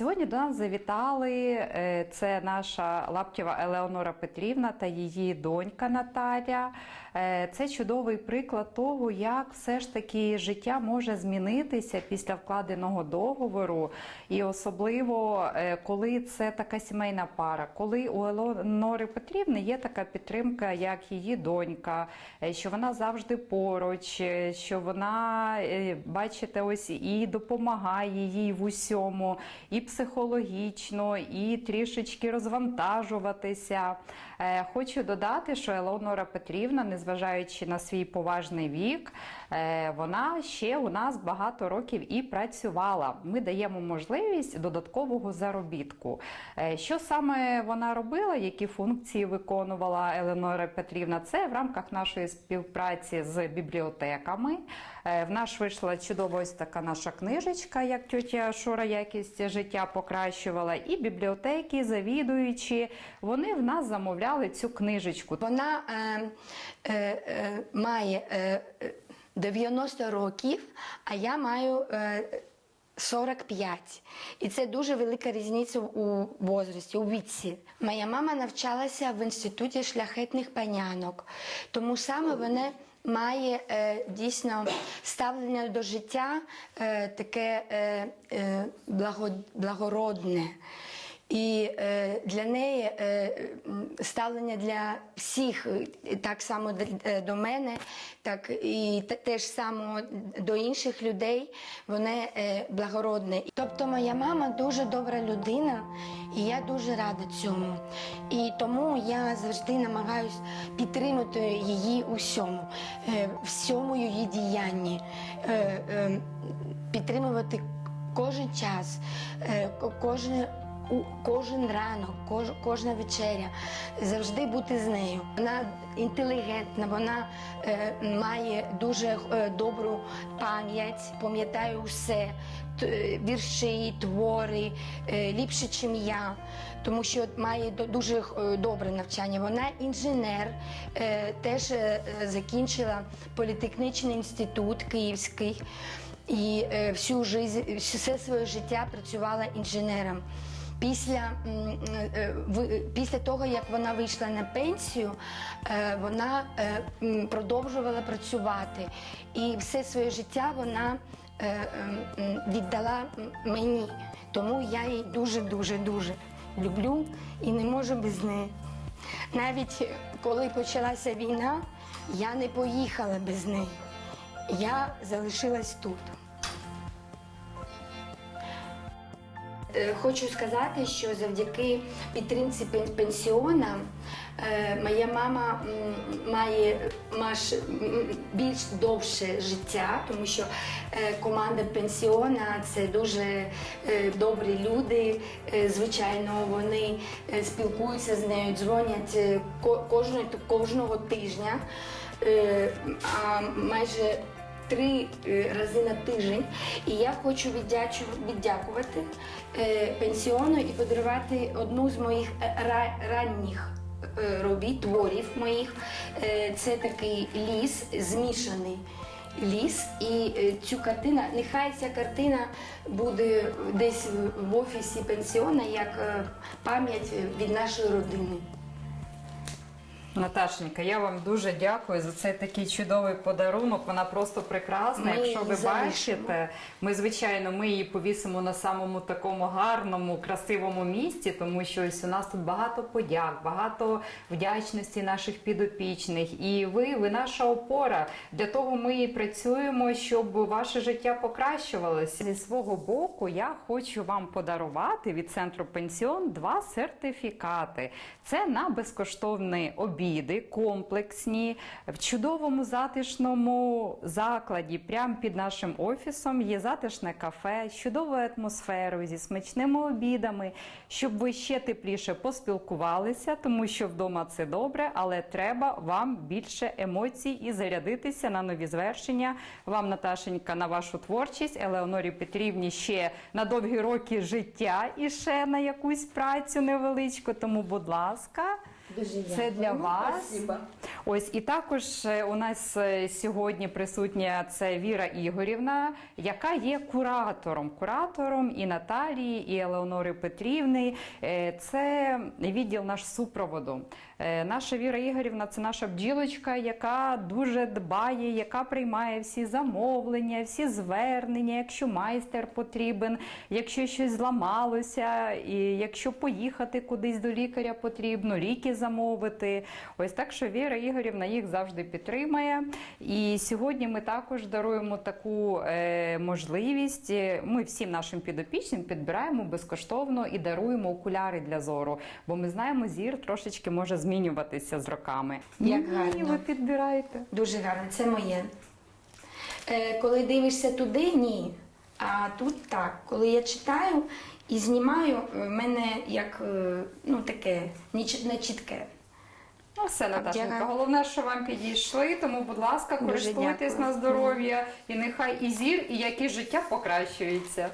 Сьогодні до нас завітали е, це наша Лаптєва Елеонора Петрівна та її донька Наталя. Е, Це чудовий приклад того, як все ж таки життя може змінитися після вкладеного договору, і особливо е, коли це така сімейна пара, коли у Елеонори Петрівни є така підтримка, як її донька, е, що вона завжди поруч, що вона, бачите, ось і допомагає їй в усьому, і психологічно, і трішечки розвантажуватися. Хочу додати, що Елеонора Петрівна, незважаючи на свій поважний вік, е, вона ще у нас багато років і працювала. Ми даємо можливість додаткового заробітку. Е, Що саме вона робила, які функції виконувала Елеонора Петрівна? Це в рамках нашої співпраці з бібліотеками. Е, В нас вийшла чудова ось така наша книжечка, як тетя Шура якість життя покращувала. І бібліотеки, завідуючі, вони в нас замовляли цю книжечку. Вона е, має е, е, 90 років, а я маю е, 45. І це дуже велика різниця у возрасті, у віці. Моя мама навчалася в інституті шляхетних панянок, тому саме вона має е, дійсно ставлення до життя е, таке е, е, благо, благородне. І е, для неї е, ставлення для всіх, е, так само до мене, так і те- теж само до інших людей, вони е, благородне. Тобто моя мама дуже добра людина, і я дуже рада цьому. І тому я завжди намагаюся підтримати її у всьому, її діянні, е, е, підтримувати кожен час, кожен у кожен ранок, кож, кожна вечеря, завжди бути з нею. Вона інтелігентна, вона е, має дуже е, добру пам'ять, пам'ятає усе, е, вірші, твори, е, ліпше, ніж я, тому що має дуже е, добре навчання. Вона інженер, теж закінчила політехнічний інститут Київський. І всю жизнь, все своє життя працювала інженером. Після, е, ви- після того, як вона вийшла на пенсію, е, вона е, продовжувала працювати. І все своє життя вона е, віддала мені. Тому я її дуже-дуже дуже люблю і не можу без неї. Навіть коли почалася війна, я не поїхала без неї. Я залишилась тут. Хочу сказати, що завдяки підтримці пенсіона е, моя мама має більш довше життя, тому що е, команда пенсіона це дуже е, добрі люди. Е, Звичайно, вони е, спілкуються з нею, дзвонять е, ко- кожного, кожного тижня. Е, А майже три е, рази на тиждень. І я хочу віддякувати е, пенсіону і подарувати одну з моїх е, ра- ранніх робіт, творів моїх. Це такий ліс, змішаний ліс. І цю картину, нехай ця картина буде десь в- офісі пенсіона як пам'ять від нашої родини. Наташенька, я вам дуже дякую за цей такий чудовий подарунок. Вона просто прекрасна. Ми Якщо ви залишимо. бачите, ми звичайно ми її повісимо на самому такому гарному, красивому місці, тому що ось у нас тут багато подяк, багато вдячності наших підопічних. І ви, ви наша опора. Для того ми і працюємо, щоб ваше життя покращувалося. Зі свого боку, я хочу вам подарувати від центру пенсіон два сертифікати. Це на безкоштовний обіди, комплексні, в чудовому затишному закладі. Прямо під нашим офісом є затишне кафе з атмосферою, зі смачними обідами, щоб ви ще тепліше поспілкувалися, тому що вдома це добре, але треба вам більше емоцій і зарядитися на нові звершення. Вам, Наташенька, на вашу творчість, Елеонорі Петрівні ще на довгі роки життя і ще на якусь працю невеличку. Тому, будь ласка. Дуже Це для вас. Спасибо. Ось і також е, у нас е, сьогодні присутня це Віра Ігорівна, яка є куратором, куратором і Наталії, і Елеонори Петрівни. Е, Це відділ наш супроводу. Наша Віра Ігорівна це наша бджілочка, яка дуже дбає, яка приймає всі замовлення, всі звернення, якщо майстер потрібен, якщо щось зламалося, і якщо поїхати кудись до лікаря потрібно, ліки замовити. Ось так, що Віра Ігорівна їх завжди підтримає. І сьогодні ми також даруємо таку е, можливість. Ми всім нашим підопічним підбираємо безкоштовно і даруємо окуляри для зору, бо ми знаємо, зір трошечки може змінюватися з роками. Як Ні, гарно. ви підбираєте. Дуже гарно, це моє. Е, коли дивишся туди, ні. А тут так. Коли я читаю і знімаю, в мене як е, ну, таке нечітке. Ну, все, Наташенька. Дякую. Головне, що вам підійшли, тому, будь ласка, користуйтесь на здоров'я, і нехай і зір, і якість життя покращується.